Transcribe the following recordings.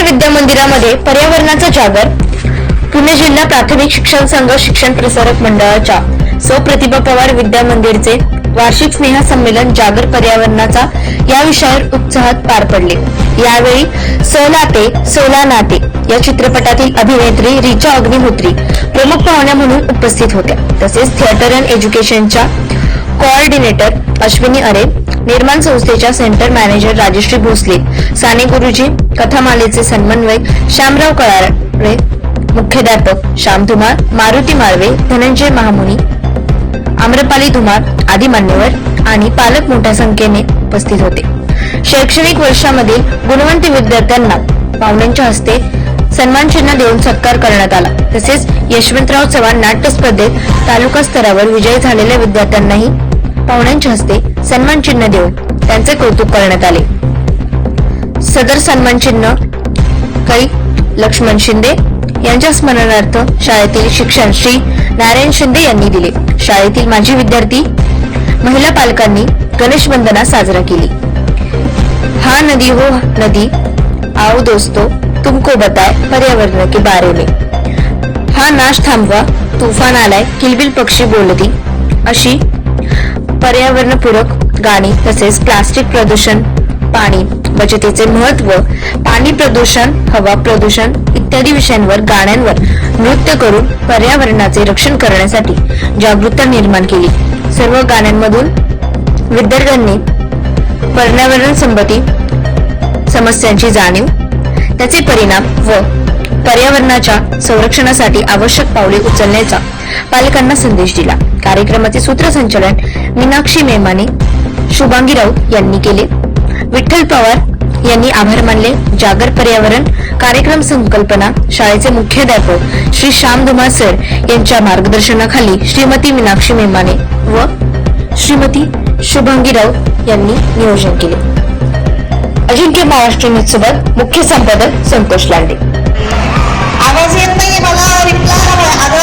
जागर विद्या मंदिरामध्ये पर्यावरणाचा जागर पुणे जिल्हा प्राथमिक शिक्षण संघ शिक्षण प्रसारक मंडळाच्या सौ प्रतिभा पवार विद्या मंदिरचे वार्षिक स्नेह संमेलन जागर पर्यावरणाचा या विषयावर उत्साहात पार पडले. यावेळी सोलाते सोला नाते या चित्रपटातील अभिनेत्री रिचा अग्निहोत्री प्रमुख पाहुण्या म्हणून उपस्थित होत्या. तसेच थिएटर अँड एज्युकेशनच्या कोऑर्डिनेटर अश्विनी अरे निर्माण संस्थेच्या सेंटर मॅनेजर राजश्री भोसले साने गुरुजी कथामालेचे समन्वयक श्यामराव कळारे मुख्याध्यापक श्याम धुमार मारुती माळवे धनंजय महामुनी आम्रपाली धुमार आदी मान्यवर आणि पालक मोठ्या संख्येने उपस्थित होते. शैक्षणिक वर्षामधील गुणवंत विद्यार्थ्यांना पाहुण्यांच्या हस्ते सन्मानचिन्ह देऊन सत्कार करण्यात आला. तसेच यशवंतराव चव्हाण नाट्य स्पर्धेत तालुका स्तरावर विजयी झालेल्या विद्यार्थ्यांनाही पाहुण्यांच्या हस्ते सन्मान चिन्ह देऊन त्यांचे कौतुक करण्यात आले. सदर सन्मान चिन्ह कै लक्ष्मण शिंदे यांच्या स्मरणार्थ शाळेतील शिक्षण श्री नारायण शिंदे यांनी दिले. शाळेतील माजी विद्यार्थी महिला पालकांनी गणेश वंदना साजरा केली. हा नदी हो नदी आओ दोस्तो तुमको बताय पर्यावरण के बारे में. हा नाश थांबवा तुफान आलाय किलबिल पक्षी बोलती अशी पर्यावरणपूरक गाणी तसेच प्लास्टिक प्रदूषण पाणी बचतीचे महत्त्व पाणी प्रदूषण हवा प्रदूषण इत्यादी विषयांवर गाण्यांवर नृत्य करून पर्यावरणाचे रक्षण करण्यासाठी जागरूकता निर्माण केली. सर्व गाण्यांमधून विद्यार्थ्यांनी पर्यावरण संबंधी समस्यांची जाणीव त्याचे परिणाम व पर्यावरणाच्या संरक्षणासाठी आवश्यक पावले उचलण्याचा पालकांना संदेश दिला. कार्यक्रमाचे सूत्रसंचालन मीनाक्षी मेमाने शुभांगी राऊत यांनी केले. विठ्ठल पवार यांनी आभार मानले. जागर पर्यावरण कार्यक्रम संकल्पना शाळेचे मुख्याध्यापक श्री श्याम धुमार सर यांच्या मार्गदर्शनाखाली श्रीमती मीनाक्षी मेमाने व श्रीमती शुभांगी राऊत यांनी नियोजन केले. अजिंक्य महाराष्ट्र न्यूज सोबत मुख्य संपादक संतोष लांडे. आवाज येत नाही मला. रिप्लाय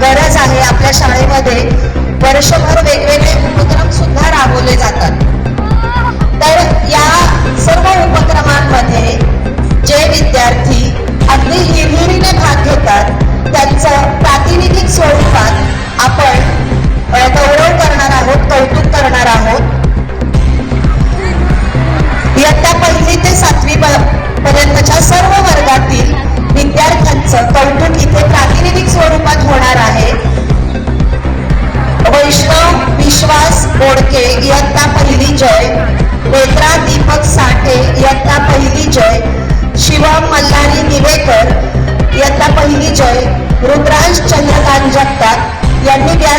गरज आहे आपल्या शाळेमध्ये. वर्षभर वेगवेगळे उपक्रम सुद्धा राबवले जातात. जय. शिवम मल्हारी निवेकर. इयत्ता पहिली जय. रुद्रांश चंद्रकांत जगताप यांनी द्या.